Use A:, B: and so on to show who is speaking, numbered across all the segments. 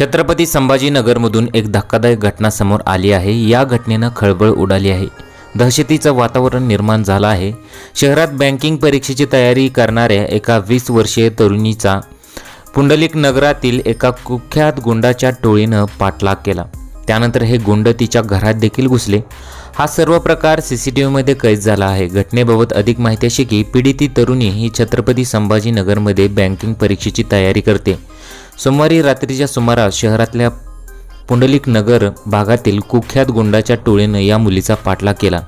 A: छत्रपती संभाजीनगरमधून एक धक्कादायक घटना समोर आली आहे. या घटनेनं खळबळ उडाली आहे. दहशतीचं वातावरण निर्माण झालं आहे. शहरात बँकिंग परीक्षेची तयारी करणाऱ्या एका वीस वर्षीय तरुणीचा पुंडलिक नगरातील एका कुख्यात गुंडाच्या टोळीनं पाठलाग केला. त्यानंतर हे गुंड तिच्या घरात देखील घुसले. हा सर्व प्रकार सी सी टी व्हीमध्ये कैद झाला आहे. घटनेबाबत अधिक माहिती अशी की पीडिती तरुणी ही छत्रपती संभाजीनगरमध्ये बँकिंग परीक्षेची तयारी करते. सोमवारी रात्रीच्या सुमारास शहरातल्या पुंडलिक नगर भागातील कुख्यात गुंडाच्या टोळीनं या मुलीचा पाठलाग केला.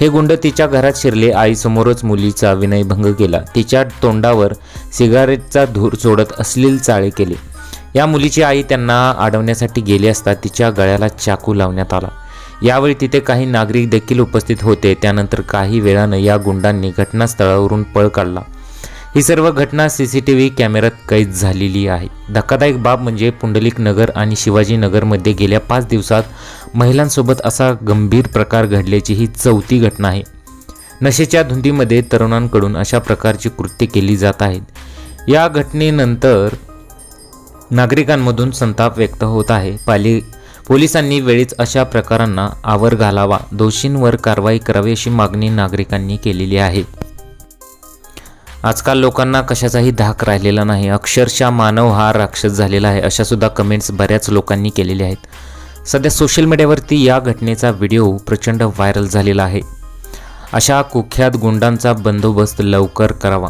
A: हे गुंड तिच्या घरात शिरले. आईसमोरच मुलीचा विनयभंग केला. तिच्या तोंडावर सिगारेटचा धूर सोडत अश्लील चाळे केले. या मुलीची आई त्यांना अडवण्यासाठी गेली असता तिच्या गळ्याला चाकू लावण्यात आला. यावेळी तिथे काही नागरिक देखील उपस्थित होते. त्यानंतर काही वेळानं या गुंडांनी घटनास्थळावरून पळ काढला. ही सर्व घटना सी सी टी व्ही कॅमेऱ्यात कैद झालेली आहे. धक्कादायक बाब म्हणजे पुंडलिक नगर आणि शिवाजीनगरमध्ये गेल्या पाच दिवसात महिलांसोबत असा गंभीर प्रकार घडल्याची ही चौथी घटना आहे. नशेच्या धुंदीमध्ये तरुणांकडून अशा प्रकारची कृत्ये केली जात आहेत या घटनेनंतर नागरिकांमधून संताप व्यक्त होत आहे. पाली पोलिसांनी वेळीच अशा प्रकारांना आवर घालावा दोषींवर कारवाई करावी अशी मागणी नागरिकांनी केलेली आहे. आजकाल लोकांना कशाचाही धाक राहिलेला नाही. अक्षरशः मानव हा राक्षस झालेला आहे अशासुद्धा कमेंट्स बऱ्याच लोकांनी केलेल्या आहेत. सध्या सोशल मीडियावरती या घटनेचा व्हिडिओ प्रचंड व्हायरल झालेला आहे. अशा कुख्यात गुंडांचा बंदोबस्त लवकर करावा.